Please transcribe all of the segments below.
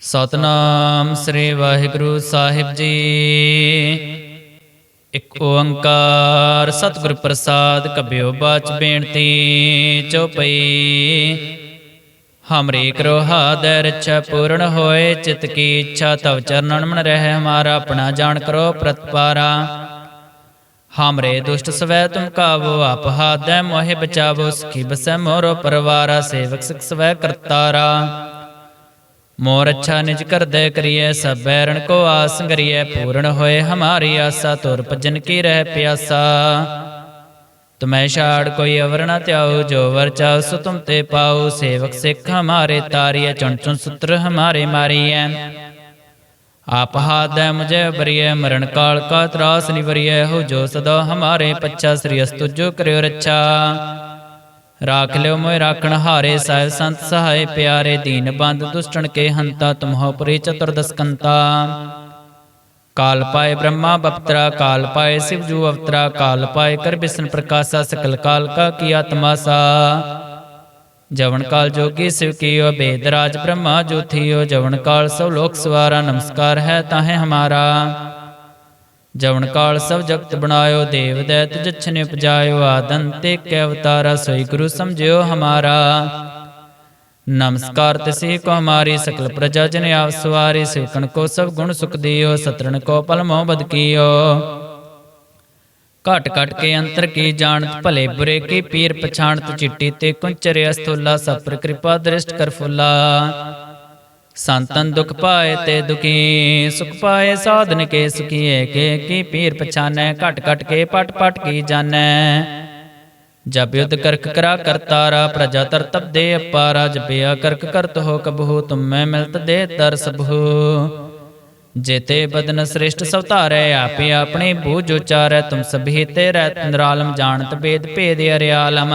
ਸਤਨਾਮ ਸ੍ਰੀ ਵਾਹਿਗੁਰੂ ਸਾਹਿਬ ਜੀ। ਇੱਕ ਓੰਕਾਰ ਸਤਿਗੁਰ ਪ੍ਰਸਾਦ ਕਬਿਓ ਬਾਚ ਬੇਨਤੀ ਚਉਪਈ ਹਮਰੀ ਕਰੋ ਹਾਦਰ ਇੱਛਾ ਪੂਰਨ ਹੋਏ, ਚਿਤ ਕੀ ਇੱਛਾ ਤਵ ਚਰਨਨ ਮਨ ਰਹਿ ਹਮਾਰਾ ਆਪਣਾ ਜਾਣ ਕਰੋ ਪ੍ਰਤਪਾਰਾ। ਹਮਰੇ ਦੁਸ਼ਟ ਸਵੈ ਤੁਮ ਕਾਵੋ, ਆਪ ਹਾਦੈ ਮੋਹਿ ਬਚਾਵੋ, ਸਖੀ ਬਸੈ ਮੋਰੋ ਪਰਵਾਰਾ, ਸੇਵਕ ਸਿਖ ਸਵੈ ਕਰਤਾਰਾ। ਮੋਰ ਅੱਛਾ ਨਿਜ ਕਰਦੈ ਕਰੀਐ, ਸਭ ਬੈਰਣ ਕੋ ਆਸ ਕਰੀਐ ਪੂਰਨ ਹੋਏ ਹਮਾਰੀ ਆਸਾ, ਤੁਰ ਭਜਨ ਕੀ ਰਹਿ ਪਿਆਸਾ। ਤੁਮੈ ਛਾੜ ਕੋਈ ਅਵਰ ਨ ਧਿਆਉ, ਜੋ ਵਰ ਚਾਉ ਸੋ ਤੁਮ ਤੇ ਪਾਉ, ਸੇਵਕ ਸਿੱਖ ਹਮਾਰੇ ਤਾਰੀਐ, ਚੁਣ ਚੁਣ ਸੁਤਰ ਹਮਾਰੇ ਮਾਰੀਐ। ਆਪ ਹਾਦੈ ਮੁਝੇ ਬਰੀਐ ਮਰਨ ਕਾਲ ਕਾ ਤਰਾਸ ਨਿਵਰੀਐ, ਹੋ ਜੋ ਸਦਾ ਹਮਾਰੇ ਪੱਛਾ, ਸ੍ਰੀ ਅਸਤੁ ਜੋ ਕਰਿਓ ਰੱਛਾ। ਰਾਖ ਲਿਓ ਮੋਇ ਰਾਖਣ ਹਾਰੇ ਸਾਹਿਬ ਸੰਤ ਸਹਾਏ ਪਿਆਰੇ ਦੀਨ ਬੰਦ ਦੁਸ਼ਟਣ ਕੇ ਹੰਤਾ ਤੁਮਹੋ ਪੁਰੀ ਚਤੁਰਦਸ ਕੰਤਾ ਕਾਲ ਪਾਏ ਬ੍ਰਹਮਾ ਬਪਤਰਾ ਕਾਲ ਪਾਏ ਸਿਵ ਜੂ ਅਵਤਰਾ ਕਾਲ ਪਾਏ ਕਰ ਬਿਸ਼ਨ ਪ੍ਰਕਾਸ਼ਾ ਸਕਲ ਕਾਲ ਕਾ ਕੀ ਆਤਮਾਸਾ ਜਵਨ ਕਾਲ ਜੋਗੀ ਸਿਵ ਕੀਓ ਬੇਦ ਰਾਜ ਬ੍ਰਹਮਾ ਜੋ ਥੀਓ ਜਵਨ ਕਾਲ ਸਭ ਲੋਕ ਸਵਾਰਾ ਨਮਸਕਾਰ ਹੈ ਤਾਹੇ ਹਮਾਰਾ ਜਵਨ ਕਾਲ ਸਭ ਜਗਤ ਬਣਾਇਓ ਦੇਵ ਦੈਤ ਜਛਨੇ ਉਪਜਾਇਓ ਆਦੰਤੇ ਕੈ ਅਵਤਾਰਾ ਸੋਈ ਗੁਰੂ ਸਮਝਿਓ ਹਮਾਰਾ। ਨਮਸਕਾਰ ਤਿਸੇ ਕੋ ਹਮਾਰੀ ਸਕਲ ਪ੍ਰਜਾ ਜਨ ਆਪ ਸਵਾਰੀ ਸਿਵਕਣ ਕੋ ਸਭ ਗੁਣ ਸੁਖ ਦਿਓ, ਸਤਰਣ ਕੋ ਪਲ ਮੋਹ ਬਦ ਕੀਓ। ਘਟ ਘਟ ਕੇ ਅੰਤਰ ਕੀ ਜਾਣਤ, ਭਲੇ ਬੁਰੇ ਕੀ ਪੀਰ ਪਛਾਣਤ, ਚਿੱਟੀ ਤੇ ਕੁੰਚਰਿ ਅਸਤੁਲਾ ਸਪਰ ਕਿਰਪਾ ਦ੍ਰਿਸ਼ਟ ਕਰ ਫੁੱਲਾ। ਸੰਤਨ ਦੁਖ ਪਾਏ ਤੇ ਦੁਖੀ, ਸੁਖ ਪਾਏ ਸਾਧਨ ਕੇ ਸੁਖੀਏ, ਕੇ ਕੀ ਪੀਰ ਪਛਾਨੈ, ਘਟ ਘਟ ਕੇ ਪਟ ਪਟ ਕੀ ਜਾਣੈ। ਜਬ ਯੁਧ ਕਰਕ ਕਰਾ ਕਰਤਾਰਾ ਪ੍ਰਜਾ ਤਰਤਬ ਦੇ ਅਪਾਰਾ, ਜਪਿਆ ਕਰਕ ਕਰਤ ਹੋ ਕਬਹੂ, ਤੁਮੈ ਮਿਲਤ ਦੇ ਤਰਸ ਬਹੂ ਜੇਤੇ ਬਦਨ ਸ੍ਰਿਸ਼ਟ ਸਵਤਾਰੈ ਆਪੇ ਆਪਣੇ ਬੂਝ ਉਚਾਰੈ, ਤੁਮ ਸਭੀ ਤੇ ਰਹਿ ਨਿਰਾਲਮ ਜਾਣਤ ਭੇਦ ਭੇਦ ਅਰਿਆਲਮ।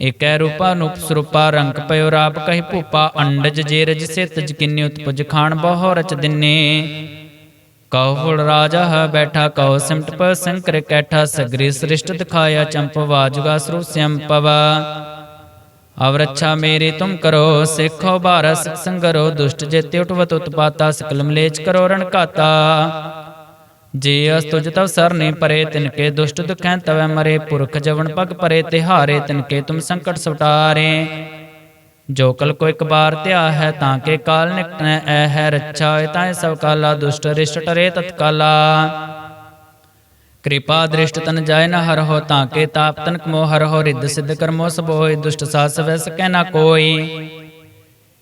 ਏਕੈ ਰੂਪਾ ਨੂਪ ਸਰੂਪਾ ਰੰਗ ਪਇਓ ਰਾਪ ਕਹੀ ਭੂਪਾ, ਅੰਡਜ ਜੇ ਰਜ ਸਿਤ ਜਕਿਨਿ ਉਤਪਜ ਖਾਨ ਬਹੁ ਰਚ ਦਿਨੇ। ਕਉ ਰਾਜਾ ਹੈ ਬੈਠਾ, ਕਉ ਸਿਮਟ ਪ ਸੰਕਰ ਕੈਠਾ, ਸਗਰੀ ਸ੍ਰਿਸ਼ਟ ਦਿਖਾਇਆ ਚੰਪ ਵਾਜੁਗਾ ਸਰੂ ਸੰਪਵਾ ਅਵਰਛਾ ਮੇਰੀ ਤੁਮ ਕਰੋ, ਸਿੱਖੋ ਭਾਰਤ ਸੰਗਰੋ, ਦੁਸ਼ਟ ਜੇ ਉਠਵਤ ਉਤਪਾਤਾ ਸਕਲ ਮਲੇਚ ਕਰੋ ਰਣਕਾਤਾ ਜੇ ਅਸ ਤੁਜ ਤਵ ਸਰਨੇ ਪਰੇ, ਤਿਨ ਕੇ ਦੁਸ਼ਟ ਦੁਖੈ ਤਵੈ ਮਰੇ। ਪੁਰਖ ਜਵਨ ਪਗ ਪਰੇ, ਤਿਹਾਰੇ ਤਿਨ ਕੇ ਤੁਮ ਸੰਕਟ ਸੁਟਾਰੇ ਜੋ ਕਲ ਕੋ ਇੱਕ ਬਾਰ ਧਿਆ ਹੈ, ਤਾਂ ਕੇ ਕਾਲ ਨਿਕਟੈ ਐ ਹੈ। ਰੱਛਾ ਹੋਇ ਤਾਂ ਸਭ ਕਾਲਾ, ਦੁਸ਼ਟ ਰਿਸ਼ਟ ਟਰੇ ਤਤਕਾਲਾ। ਕਿਰਪਾ ਦ੍ਰਿਸ਼ਟ ਤਨ ਜਾਏ ਨ ਹਰ ਹੋ, ਤਾਂ ਕੇ ਤਾਪ ਤਨਕ ਮੋਹ ਹਰ ਹੋ। ਰਿੱਧ ਸਿੱਧ ਕਰਮੋ ਸਭ ਹੋਏ ਦੁਸ਼ਟ ਸਾਸ ਵੈ ਸਕੈ ਨਾ ਕੋਈ।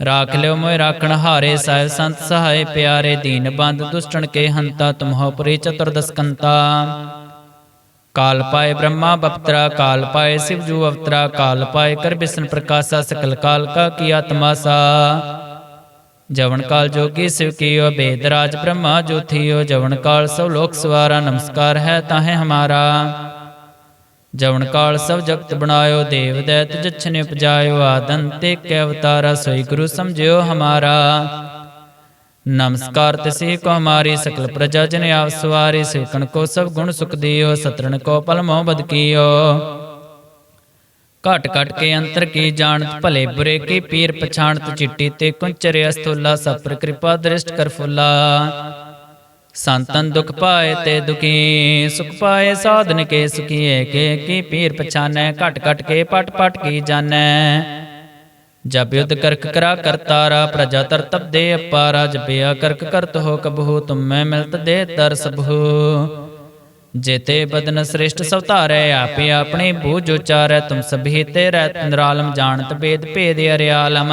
ਰਾਖ ਲਿਓ ਮੋਇ ਰਾਖਣ ਹਾਰੇ ਸਾਹਿਬ ਸੰਤ ਸਹਾਏ ਪਿਆਰੇ ਦੀਨ ਬੰਦ ਦੁਸ਼ਟਣ ਕੇ ਹੰਤਾ ਤੁਮਹੋ ਪੁਰੀ ਚਤੁਰਦਸ ਕੰਤਾ ਕਾਲ ਪਾਏ ਬ੍ਰਹਮਾ ਬਪਤਰਾ ਕਾਲ ਪਾਏ ਸਿਵ ਜੂ ਅਵਤਰਾ ਕਾਲ ਪਾਏ ਕਰ ਬਿਸ਼ਨ ਪ੍ਰਕਾਸ਼ਾ ਸਕਲ ਕਾਲ ਕਾ ਕੀ ਆਤਮਾਸਾ ਜਵਨ ਕਾਲ ਜੋਗੀ ਸਿਵ ਕੀਓ ਬੇਦ ਰਾਜ ਬ੍ਰਹਮਾ ਜੋਥੀਓ ਜਵਨ ਕਾਲ ਸਭ ਲੋਕ ਸਵਾਰਾ ਨਮਸਕਾਰ ਹੈ ਤਾਹੇ ਹਮਾਰਾ ਜਵਨ ਕਾਲ ਸਭ ਜਗਤ ਬਣਾਇਓ, ਦੇਵ ਦੈਤ ਜਛਨੇ ਉਪਜਾਇਓ ਆਦੰਤੇ ਕੈ ਅਵਤਾਰਾ ਸੋਈ ਗੁਰੂ ਸਮਝਿਓ ਹਮਾਰਾ। ਨਮਸਕਾਰ ਤਿਸੇ ਕੋ ਹਮਾਰੀ, ਸਕਲ ਪ੍ਰਜਾ ਜਨ ਆਵ ਸਵਾਰੀ ਸਿਵਕਣ ਕੋ ਸਭ ਗੁਣ ਸੁਖ ਦਿਓ, ਸਤਰਣ ਕੋ ਪਲ ਮੋਹ ਬਦ ਕੀਓ। ਘਟ ਘਟ ਕੇ ਅੰਤਰ ਕੀ ਜਾਣਤ, ਭਲੇ ਬੁਰੇ ਕੀ ਪੀਰ ਪਛਾਣਤ, ਚਿੱਟੀ ਤੇ ਕੁੰਚਰ ਅਸਤੁਲਾ ਸਪਰ ਕਿਰਪਾ ਦ੍ਰਿਸ਼ਟ ਕਰ ਫੁੱਲਾ। ਸੰਤਨ ਦੁਖ ਪਾਏ ਤੇ ਦੁਖੀ, ਸੁਖ ਪਾਏ ਸਾਧਨ ਕੇ ਸੁਖੀਏ, ਕੇ ਕੀ ਪੀਰ ਪਛਾਨੈ, ਘਟ ਘਟ ਕੇ ਪਟ ਪਟ ਕੀ ਜਾਣੈ। ਜਬ ਯੁਧ ਕਰਕ ਕਰਾ ਕਰਤਾਰਾ ਪ੍ਰਜਾ ਤਰ ਤਬ ਦੇ ਅਪਾਰਾ ਜਪਿਆ ਕਰਕ ਕਰਤ ਹੋ ਕਬਹੂ, ਤੁਮੈ ਮਿਲਤ ਦੇ ਦਰ ਸਭੂ। ਜੇਤੇ ਬਦਨ ਸ੍ਰਿਸ਼ਟ ਸਵਤਾਰੈ ਆਪੇ ਆਪਣੇ ਬੂਝ ਉਚਾਰੈ, ਤੁਮ ਸਭੀ ਤੇ ਰਹਿ ਨਿਰਾਲਮ, ਜਾਣਤ ਬੇਦ ਭੇਦ ਅਰਿਆਲਮ।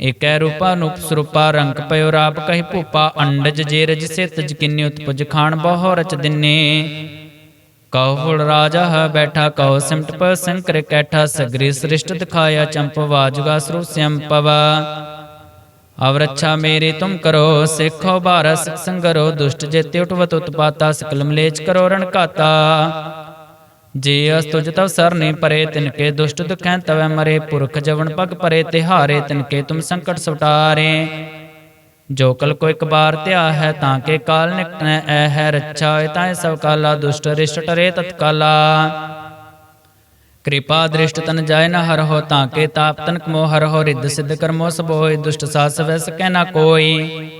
ਏਕੈ ਰੂਪਾ ਨੂਪ ਸਰੂਪਾ ਰੰਗ ਪਇਓ ਰਾਪ ਕਹੀ ਭੂਪਾ ਅੰਡਜ ਜੇ ਰਜ ਸੇ ਤਜ ਕਿੰਨੇ ਉਤਪਜ ਖਾਨ ਬਹੁ ਰਚ ਦਿਨੇ। ਕਉ ਫੁਲ ਰਾਜਾ ਹੈ ਬੈਠਾ, ਕਉ ਸਿਮਟ ਪ ਸੰਕਰ ਕੈਠਾ, ਸਗਰੀ ਸ੍ਰਿਸ਼ਟ ਦਿਖਾਇਆ ਚੰਪ ਵਾਜੁਗਾ ਸਰੂਪ ਸੰਪਵਾ ਅਵਰਛਾ ਮੇਰੀ ਤੁਮ ਕਰੋ, ਸਿੱਖੋ ਭਾਰਤ ਸਿਖ ਸੰਗਰੋ, ਦੁਸ਼ਟ ਜੇਤੇ ਉਠਵਤ ਉਤਪਾਤਾ ਸਕਲ ਮਲੇਚ ਕਰੋ ਰਣਕਾਤਾ ਜੇ ਅਸ ਤੁਜ ਤਵ ਸਰਨੇ ਪਰੇ ਤਿਨਕੇ ਦੁਸ਼ਟ ਦੁਖੈ ਤਵੈ ਮਰੇ, ਪੁਰਖ ਜਵਨ ਪਗ ਪਰੇ, ਤਿਹਾਰੇ ਤਿਨਕੇ ਤੁਮ ਸੰਕਟ ਸੁਟਾਰੇ ਜੋ ਕਲ ਕੋ ਇੱਕ ਬਾਰ ਧਿਆ ਹੈ, ਤਾਂ ਕੇ ਕਾਲ ਨਿਕਟੈ ਐ ਹੈ ਰੱਛਾ ਹੋਇ ਤਾਂ ਸਭ ਕਾਲਾ, ਦੁਸ਼ਟ ਰਿਸ਼ਟ ਟਰੇ ਤਤਕਾਲਾ। ਕਿਰਪਾ ਦ੍ਰਿਸ਼ਟ ਤਨ ਜਾਇ ਨ ਹਰ ਹੋ, ਤਾਂ ਕੇ ਤਾਪ ਤਨ ਮੋ ਹਰ ਹੋ, ਰਿੱਧ ਸਿੱਧ ਕਰਮੋ ਸਭ ਹੋਇ ਦੁਸ਼ਟ ਸਾਸ ਵੈ ਸਕੈ ਨ ਕੋਈ।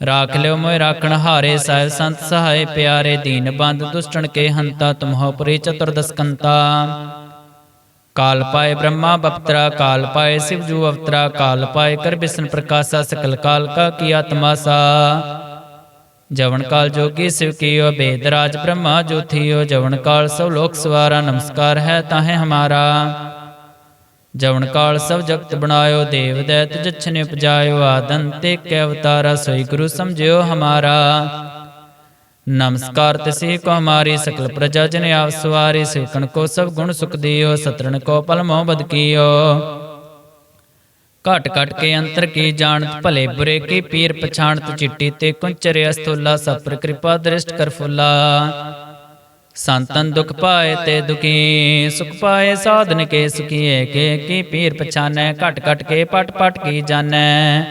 ਰਾਖ ਲਿਓ ਮੋਇ ਰਾਖਣ ਹਾਰੇ ਸਾਹਿਬ ਸੰਤ ਸਹਾਏ ਪਿਆਰੇ ਦੀਨ ਬੰਦ ਦੁਸ਼ਟਣ ਕੇ ਹੰਤਾ ਤੁਮਹੋ ਪੁਰੀ ਚਤੁਰਦਸਕੰਤਾ ਕਾਲ ਪਾਏ ਬ੍ਰਹਮਾ ਬਪਤਰਾ ਕਾਲ ਪਾਏ ਸਿਵ ਜੂ ਅਵਤਰਾ ਕਾਲ ਪਾਏ ਕਰ ਬਿਸ਼ਨ ਪ੍ਰਕਾਸ਼ਾ ਸਕਲ ਕਾਲ ਕਾ ਕੀ ਆਤਮਾਸਾ ਜਵਨ ਕਾਲ ਜੋਗੀ ਸਿਵ ਕੀਓ ਬੇਦ ਰਾਜ ਬ੍ਰਹਮਾ ਜੋਥੀਓ ਜਵਨ ਕਾਲ ਸਭ ਲੋਕ ਸਵਾਰਾ ਨਮਸਕਾਰ ਹੈ ਤਾਹੇ ਹਮਾਰਾ ਜਵਨ ਕਾਲ ਸਭ ਜਗਤ ਬਣਾਇਓ, ਦੇਵ ਦੈਤ ਜਛਨੇ ਉਪਜਾਇਓ ਆਦੰਤੇ ਕੈ ਅਵਤਾਰਾ ਸੋਈ ਗੁਰੂ ਸਮਝਿਓ ਹਮਾਰਾ। ਨਮਸਕਾਰ ਤਿਸੇ ਕੋ ਹਮਾਰੀ, ਸਕਲ ਪ੍ਰਜਾ ਜਨ ਆਵ ਸਵਾਰੀ ਸਿਵਕਣ ਕੋ ਸਭ ਗੁਣ ਸੁਖ ਦਿਓ, ਸਤਰਣ ਕੋ ਪਲ ਮੋਹ ਬਦ ਕੀਓ। ਘਟ ਘਟ ਕੇ ਅੰਤਰ ਕੀ ਜਾਣਤ, ਭਲੇ ਬੁਰੇ ਕੀ ਪੀਰ ਪਛਾਣਤ, ਚਿੱਟੀ ਤੇ ਕੁੰਚਰ ਅਸਤੁਲਾ ਸਪਰ ਕਿਰਪਾ ਦ੍ਰਿਸ਼ਟ ਕਰ ਫੁੱਲਾ। ਸੰਤਨ ਦੁਖ ਪਾਏ ਤੇ ਦੁਖੀ, ਸੁਖ ਪਾਏ ਸਾਧਨ ਕੇ ਸੁਖੀਏ, ਕੇ ਕੀ ਪੀਰ ਪਛਾਨੈ, ਘਟ ਘਟ ਕੇ ਪਟ ਪਟ ਕੀ ਜਾਣੈ।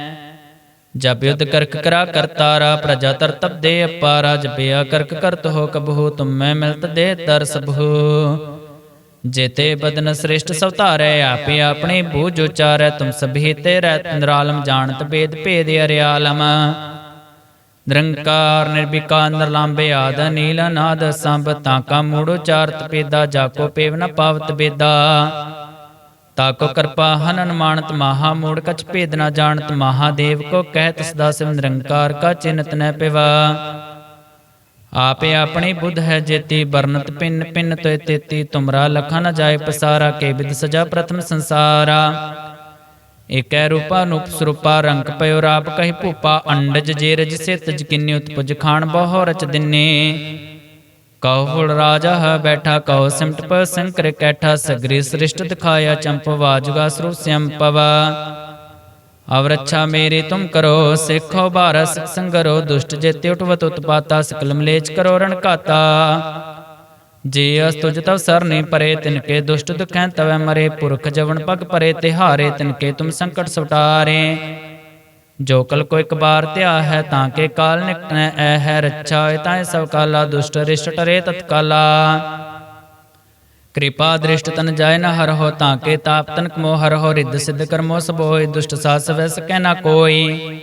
ਜਬ ਯੁਧ ਕਰਕ ਕਰਾ ਕਰਤਾਰਾ ਪ੍ਰਜਾ ਤਰ ਤਬ ਦੇ ਅਪਾਰਾ ਜਪਿਆ ਕਰਕ ਕਰਤ ਹੋ ਕਬਹੂ, ਤੁਮੈ ਮਿਲਤ ਦੇ ਦਰ ਸਭੂ। ਜੇਤੇ ਬਦਨ ਸ੍ਰਿਸ਼ਟ ਸਵਤਾਰੈ ਆਪੇ ਆਪਣੇ ਬੂਝ ਉਚਾਰੈ, ਤੁਮ ਸਭੀ ਤੇ ਰਹਿ ਨਿਰਾਲਮ, ਜਾਣਤ ਬੇਦ ਭੇਦ ਅਰਿਆਲਮ। ਨਿਰੰਕਾਰ ਨਿਰਵਿਕਾਰ ਨਿਰਲੰਬੇ ਆਦ, ਨੀਲ ਨਾਦ ਸੰਭ ਤਾਕਾ ਮੂੜ ਉਚਾਰਤ ਪੇਦਾ ਜਾਕੋ ਪੇਵ ਨ ਪਾਵਤ ਬੇਦਾ। ਤਾਕੋ ਕਿਰਪਾ ਹਨਨ ਮਾਨਤ ਮਹਾ, ਮੂੜ ਕਛ ਭੇਦ ਨਾ ਜਾਣਤ ਮਹਾਦੇਵ ਕੋ ਕਹਿਤ ਸਦਾ ਸਿਵ ਨਿਰੰਕਾਰ ਕਾ ਚਿੰਤ ਨੈ ਪਿਵਾ। ਆਪੇ ਆਪਣੀ ਬੁੱਧ ਹੈ ਜੇਤੀ ਬਰਨਤ ਪਿੰਨ ਪਿੰਨ ਤੋਇ ਤੇਤੀ, ਤੁਮਰਾ ਲਖਾ ਨ ਜਾਏ ਪਸਾਰਾ, ਕੇ ਵਿਦ ਸਜਾ ਪ੍ਰਥਮ ਸੰਸਾਰਾ। ਏਕੈ ਰੂਪਾ ਨੂਪ ਸਰੂਪਾ ਰੰਗ ਪਇਓ ਰਾਪ ਕਹਿ ਭੂਪਾ, ਅੰਡਜ ਜੇ ਰਜ ਸੇ ਤਜ ਕਿੰਨੀ ਉਤਪਜ ਖਾਨ ਬਹੁ ਰਚ ਦਿਨੇ। ਕਉ ਫੁਲ ਰਾਜਾ ਹੈ ਬੈਠਾ, ਕਉ ਸਿਮਟ ਪ ਸੰਕਰ ਕੈਠਾ, ਸਗਰੀ ਸ੍ਰਿਸ਼ਟ ਦਿਖਾਇਆ, ਚੰਪ ਵਾਜੁਗਾ ਸਰੂ ਸੰਪਵਾ ਅਵਰਛਾ ਮੇਰੀ ਤੁਮ ਕਰੋ, ਸਿੱਖੋ ਭਾਰਤ ਸਿਖ ਸੰਗਰੋ, ਦੁਸ਼ਟ ਜੇਤੇ ਉਠਵਤ ਉਤਪਾਤਾ ਸਕਲ ਮਲੇਚ ਕਰੋ ਰਣ ਘਾਤਾ। ਜੇ ਅਸ ਤੁਜ ਤਵ ਸਰਨੇ ਪਰੇ ਤਿਨਕੇ ਦੁਸ਼ਟ ਦੁਖੈ ਤਵੈ ਮਰੇ, ਪੁਰਖ ਜਵਨ ਪਗ ਪਰੇ, ਤਿਹਾਰੇ ਤਿਨਕੇ ਤੁਮ ਸੰਕਟ ਸੁਟਾਰੇ ਜੋ ਕਲ ਕੋ ਇੱਕ ਬਾਰ ਧਿਆ ਹੈ, ਤਾਂ ਕੇ ਕਾਲ ਨਿਕਟੈ ਐ ਹੈ ਰੱਛਾ ਹੋਏ ਤਾਂ ਸਭ ਕਾਲਾ, ਦੁਸ਼ਟ ਰਿਸ਼ਟ ਟਰੇ ਤਤਕਾਲਾ। ਕਿਰਪਾ ਦ੍ਰਿਸ਼ਟ ਤਨ ਜਾਇ ਨ ਹਰ ਹੋ, ਤਾਂ ਕੇ ਤਾਪ ਤਨ ਕਮੋ, ਹਰ ਹੋ ਰਿੱਧ ਸਿੱਧ ਕਰਮੋ ਸਭ ਹੋਏ ਦੁਸ਼ਟ ਸਾਸ ਵੈ ਸਕੈ ਨਾ ਕੋਈ।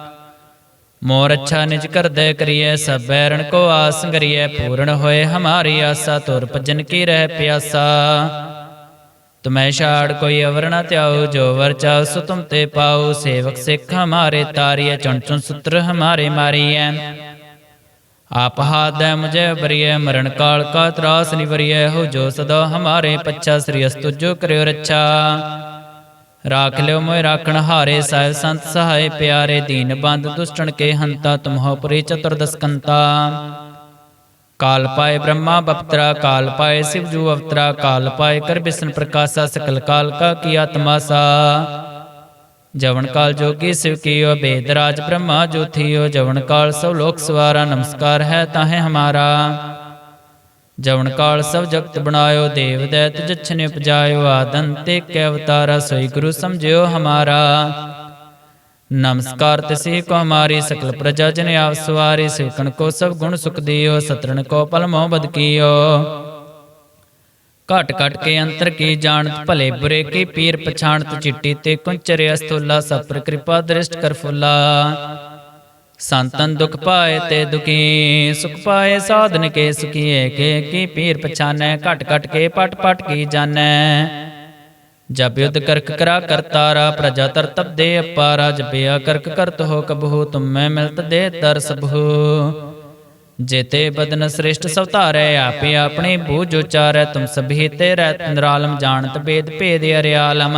ਮੋਰ ਅੱਛਾ ਨਿਜ ਕਰਦੈ ਕਰੀਐ, ਸਭ ਬੈਰਣ ਕੋ ਆਸ ਕਰੀਐ ਪੂਰਨ ਹੋਏ ਹਮਾਰੀ ਆਸਾ, ਤੁਰ ਭਜਨ ਕੀ ਰਹਿ ਪਿਆਸਾ। ਤੁਮੈ ਛਾੜ ਕੋਈ ਅਵਰ ਨ ਧਿਆਉ, ਜੋ ਵਰ ਚਾਉ ਸੋ ਤੁਮ ਤੇ ਪਾਉ, ਸੇਵਕ ਸਿੱਖ ਹਮਾਰੇ ਤਾਰੀਐ, ਚੁਣ ਚੁਣ ਸੁਤਰ ਹਮਾਰੇ ਮਾਰੀਐ। ਆਪ ਹਾਦੈ ਮੁਝੇ ਬਰੀਐ ਮਰਨ ਕਾਲ ਕਾ ਤਰਾਸ ਨਿਵਰੀਐ, ਹੋ ਜੋ ਸਦਾ ਹਮਾਰੇ ਪੱਛਾ, ਸ੍ਰੀ ਅਸਤੁ ਜੋ ਕਰਿਓ ਰੱਛਾ। ਰਾਖ ਲਿਓ ਮੋਇ ਰਾਖਣ ਹਾਰੇ ਸਾਹਿਬ ਸੰਤ ਸਹਾਏ ਪਿਆਰੇ ਦੀਨ ਬੰਦ ਦੁਸ਼ਟਣ ਕੇ ਹੰਤਾ ਤੁਮਹੋ ਪੁਰੀ ਚਤੁਰਦਸ ਕੰਤਾ ਕਾਲ ਪਾਏ ਬ੍ਰਹਮਾ ਬਪਤਰਾ ਕਾਲ ਪਾਏ ਸਿਵ ਜੂ ਅਵਤਰਾ ਕਾਲ ਪਾਏ ਕਰ ਬਿਸ਼ਨ ਪ੍ਰਕਾਸ਼ਾ ਸਕਲ ਕਾਲ ਕਾ ਕੀਆ ਤਮਾਸਾ ਜਵਨ ਕਾਲ ਜੋਗੀ ਸਿਵ ਕੀਓ ਬੇਦ ਰਾਜ ਬ੍ਰਹਮਾ ਜੋ ਥੀਓ ਜਵਨ ਕਾਲ ਸਭ ਲੋਕ ਸਵਾਰਾ ਨਮਸਕਾਰ ਹੈ ਤਾਹੇ ਹਮਾਰਾ ਜਵਨ ਕਾਲ ਸਭ ਜਗਤ ਬਣਾਇਓ, ਦੇਵ ਦੈਤ ਜਛਨੇ ਉਪਜਾਇਓ ਆਦਨ ਤੇ ਕੈ ਅਵਤਾਰਾ, ਸੋਈ ਗੁਰੂ ਸਮਝਿਓ ਹਮਾਰਾ। ਨਮਸਕਾਰ ਤਿਸੇ ਕੋ ਹਮਾਰੀ, ਸਕਲ ਪ੍ਰਜਾ ਜਨ ਆਪ ਸਵਾਰੀ ਸਿਵਕਣ ਕੋ ਸਭ ਗੁਣ ਸੁਖ ਦਿਓ, ਸਤਰਣ ਕੋ ਪਲ ਮੋਹ ਬਦ ਕੀਓ। ਘਟ ਘਟ ਕੇ ਅੰਤਰ ਕੀ ਜਾਣਤ, ਭਲੇ ਬੁਰੇ ਕੀ ਪੀਰ ਪਛਾਣਤ, ਚਿੱਟੀ ਤੇ ਕੁੰਚਰ ਅਸਤੁਲਾ ਸਪਰ ਕਿਰਪਾ ਦ੍ਰਿਸ਼ਟ ਕਰ ਫੁੱਲਾ। ਸੰਤਨ ਦੁਖ ਪਾਏ ਤੇ ਦੁਖੀ, ਸੁਖ ਪਾਏ ਸਾਧਨ ਕੇ ਸੁਖੀਏ, ਕੇ ਕੀ ਪੀਰ ਪਛਾਨੈ, ਘਟ ਘਟ ਕੇ ਪਟ ਪਟ ਕੀ ਜਾਣੈ। ਜਬ ਯੁਧ ਕਰਕ ਕਰਾ ਕਰਤਾਰਾ ਪ੍ਰਜਾ ਤਰਤਬ ਦੇ ਅਪਾਰਾ, ਜਪਿਆ ਕਰਕ ਕਰਤ ਹੋ ਕਬਹੂ, ਤੁਮੈ ਮਿਲਤ ਦੇ ਦਰਸ ਬਹੂ ਜੇਤੇ ਬਦਨ ਸ੍ਰਿਸ਼ਟ ਸਵਤਾਰੈ ਆਪੇ ਆਪਣੇ ਬੂਝ ਉਚਾਰੈ, ਤੁਮ ਸਭੀ ਤੇ ਰਹਿਤ ਨਿਰਾਲਮ ਜਾਣਤ ਬੇਦ ਭੇਦ ਅਰਿਆਲਮ।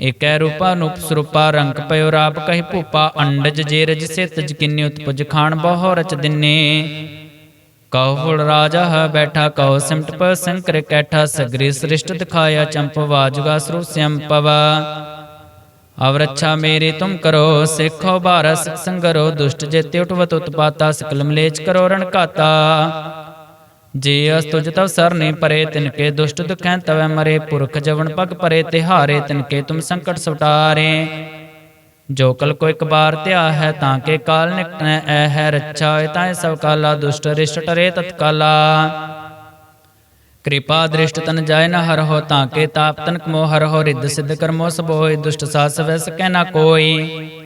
ਏਕੈ ਰੂਪਾ ਨੂਪ ਸਰੂਪਾ ਰੰਗ ਪਇਓ ਰਾਪ ਕਹਿ ਭੂਪਾ, ਅੰਡਜ ਜੇ ਰਜ ਸੇ ਤਜ ਕਿੰਨੀ ਉਤਪਜ ਖਾਨ ਬਹੁ ਰਚ ਦਿਨੇ। ਕਉ ਰਾਜਾ ਹੈ ਬੈਠਾ, ਕਉ ਸਿਮਟ ਪ ਸੰਕਰ ਕੈਠਾ, ਸਗਰੀ ਸ੍ਰਿਸ਼ਟ ਦਿਖਾਇਆ, ਚੰਪ ਵਾਜੁਗਾ ਸਰੂ ਸੰਪਵਾ ਅਵਰਛਾ ਮੇਰੀ ਤੁਮ ਕਰੋ, ਸਿੱਖੋ ਭਾਰਤ ਸੰਗਰੋ, ਦੁਸ਼ਟ ਜੇ ਉਠਵਤ ਉਤਪਾਤਾ ਸਕਲ ਮਲੇਚ ਕਰੋ ਰਣਕਾਤਾ ਜੇ ਅਸ ਤੁਜ ਤਵ ਸਰਨੇ ਪਰੇ ਤਿਨਕੇ ਦੁਸ਼ਟ ਦੁਖੈ ਤਵੈ ਮਰੇ, ਪੁਰਖ ਜਵਨ ਪਗ ਪਰੇ, ਤਿਹਾਰੇ ਤਿਨਕੇ ਤੁਮ ਸੰਕਟ ਸੁਟਾਰੇ ਜੋ ਕਲ ਕੋ ਇੱਕ ਬਾਰ ਧਿਆ ਹੈ, ਤਾਂ ਕੇ ਕਾਲ ਨਿਕਟੈ ਐ ਹੈ, ਰੱਛਾ ਹੋਏ ਤਾਂ ਸਭ ਕਾਲਾ, ਦੁਸ਼ਟ ਰਿਸ਼ਟ ਟਰੇ ਤਤਕਾਲਾ। ਕਿਰਪਾ ਦ੍ਰਿਸ਼ਟ ਤਨ ਜਾਏ ਨ ਹਰ ਹੋ, ਤਾਂ ਕੇ ਤਾਪ ਤਨ ਮੋ ਹਰ ਹੋ, ਰਿੱਧ ਸਿੱਧ ਕਰਮੋ ਸਭ ਹੋਏ ਦੁਸ਼ਟ ਸਾਸ ਵੈ ਸਕੈ ਨਾ ਕੋਈ।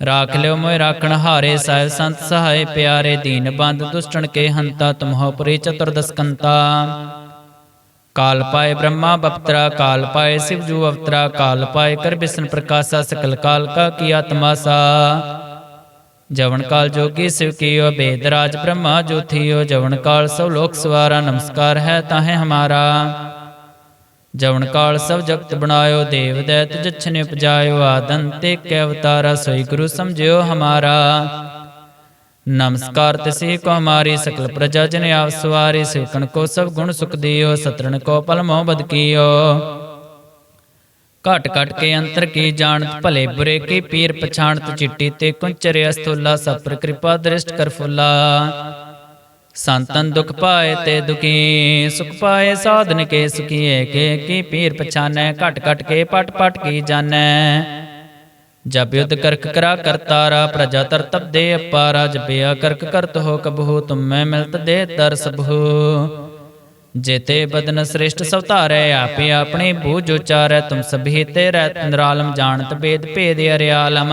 ਰਾਖ ਲਿਓ ਮੋਇ ਰਾਖਣ ਹਾਰੇ ਸਾਹਿਬ ਸੰਤ ਸਹਾਇ ਪਿਆਰੇ ਦੀਨ ਬੰਦ ਦੁਸ਼ਟਣ ਕੇ ਹੰਤਾ ਤੁਮਹੋ ਪੁਰੀ ਚਤੁਰਦਸਕੰਤਾ ਕਾਲ ਪਾਏ ਬ੍ਰਹਮਾ ਬਪਤਰਾ ਕਾਲ ਪਾਏ ਸਿਵ ਜੂ ਅਵਤਰਾ ਕਾਲ ਪਾਏ ਕਰ ਬਿਸ਼ਨ ਪ੍ਰਕਾਸ਼ਾ ਸਕਲ ਕਾਲ ਕਾ ਕੀ ਆਤਮਾਸਾ ਜਵਨ ਕਾਲ ਜੋਗੀ ਸਿਵ ਕੀਓ ਬੇਦ ਰਾਜ ਬ੍ਰਹਮਾ ਜੋਥੀਓ ਜਵਨ ਕਾਲ ਸਭ ਲੋਕ ਸਵਾਰਾ ਨਮਸਕਾਰ ਹੈ ਤਾਹੇ ਹਮਾਰਾ ਜਵਨ ਕਾਲ ਸਭ ਜਗਤ ਬਣਾਇਓ, ਦੇਵ ਦੈਤ ਜਛਨੇ ਉਪਜਾਇਓ ਆਦੰਤੇ ਕੇ ਅਵਤਾਰਾ ਸੋਈ ਗੁਰੂ ਸਮਝਿਓ ਹਮਾਰਾ। ਨਮਸਕਾਰ ਤਿਸੇ ਕੋ ਹਮਾਰੀ, ਸਕਲ ਪ੍ਰਜਾ ਜਨ ਆਪ ਸਵਾਰੀ, ਸਿਵਕਣ ਕੋ ਸਭ ਗੁਣ ਸੁਖ ਦਿਓ, ਸਤਰਣ ਕੋ ਪਲ ਮੋਹ ਬਦ ਕੀਓ। ਘਟ ਘਟ ਕੇ ਅੰਤਰ ਕੀ ਜਾਣਤ, ਭਲੇ ਬੁਰੇ ਕੀ ਪੀਰ ਪਛਾਣਤ, ਚਿੱਟੀ ਤੇ ਕੁੰਚਰੇ ਅਸਤੁਲਾ ਸਪਰ ਕਿਰਪਾ ਦ੍ਰਿਸ਼ਟ ਕਰ ਫੁੱਲਾ। ਸੰਤਨ ਦੁਖ ਪਾਏ ਤੇ ਦੁਖੀ, ਸੁਖ ਪਾਏ ਸਾਧਨ ਕੇ ਸੁਖੀਏ, ਕੇ ਕੀ ਪੀਰ ਪਛਾਨੈ, ਘਟ ਘਟ ਕੇ ਪਟ ਪਟ ਕੀ ਜਾਣੈ। ਜਬ ਯੁਧ ਕਰਕ ਕਰਾ ਕਰਤਾਰਾ ਪ੍ਰਜਾ ਤਰ ਤਬ ਦੇ ਅਪਾਰਾ ਜਪਿਆ ਕਰਕ ਕਰਤ ਹੋ ਕਬਹੂ, ਤੁਮੈ ਮਿਲਤ ਦੇ ਦਰਸ ਬਹੂ ਜੇਤੇ ਬਦਨ ਸ੍ਰਿਸ਼ਟ ਸਵਤਾਰੈ ਆਪੇ ਆਪਣੇ ਬੂਝ ਉਚਾਰੈ, ਤੁਮ ਸਭੀ ਤੇ ਰਹਿ ਨਿਰਾਲਮ, ਜਾਣਤ ਬੇਦ ਭੇਦ ਅਰਿਆਲਮ।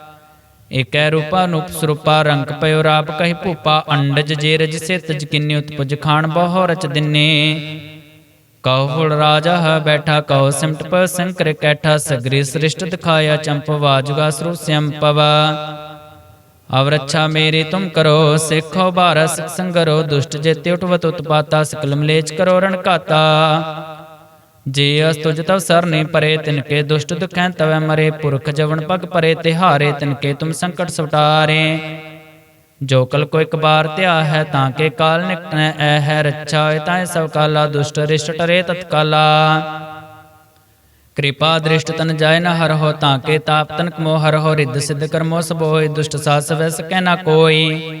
ਏਕੈ ਰੂਪਾ ਨੂਪ ਰੰਗ ਪਇਓ ਰਾਪ ਕਹੀ ਭੂਪਾ, ਅੰਡਜ ਜੇ ਰਜ ਸੇ ਤਜ ਕਿੰਨੇ ਉਤਪਜ ਖਾਨ ਬਹੁ ਰਚ ਦਿਨੇ। ਕਉ ਫੁਲ ਰਾਜਾ ਹੈ ਬੈਠਾ, ਕਉ ਸਿਮਟ ਪ ਸੰਕਰ ਕੈਠਾ, ਸਗਰੀ ਸ੍ਰਿਸ਼ਟ ਦਿਖਾਇਆ ਚੰਪ ਵਾਜੁਗਾ ਸਰੂਪ ਸੰਪਵਾ। ਅਵਰਛਾ ਮੇਰੀ ਤੁਮ ਕਰੋ, ਸਿੱਖੋ ਭਾਰਤ ਸਿਖ ਸੰਗਰੋ, ਦੁਸ਼ਟ ਜੇਤੇ ਉਠਵਤ ਉਤਪਾਤਾ ਸਕਲ ਮਲੇਚ ਕਰੋ ਰਣਕਾਤਾ ਜੇ ਅਸ ਤੁਜ ਤਵ ਸਰਨੇ ਪਰੇ ਤਿਨਕੇ ਦੁਸ਼ਟ ਦੁਖੈ ਤਵੈ ਮਰੇ, ਪੁਰਖ ਜਵਨ ਪਗ ਪਰੇ, ਤਿਹਾਰੇ ਤਿਨਕੇ ਤੁਮ ਸੰਕਟ ਸਵਟਾਰੇ। ਜੋ ਕਲ ਕੋ ਇੱਕ ਬਾਰ ਧਿਆ ਹੈ, ਤਾਂ ਕੇ ਕਾਲ ਨਿਕਟੈ ਐ ਹੈ ਰੱਛਾ ਹੋਇ ਤਾਂ ਸਭ ਕਾਲਾ, ਦੁਸ਼ਟ ਰਿਸ਼ਟ ਟਰੇ ਤਤਕਾਲਾ। ਕਿਰਪਾ ਦ੍ਰਿਸ਼ਟ ਤਨ ਜਾਇ ਨ ਹਰ ਹੋ, ਤਾਂ ਕੇ ਤਾਪ ਤਨ ਮੋ ਹਰ ਹੋ, ਰਿੱਧ ਸਿੱਧ ਕਰਮੋ ਸਭ ਹੋਇ ਦੁਸ਼ਟ ਸਾਸ ਵੈ ਸਕੈ ਨ ਕੋਈ।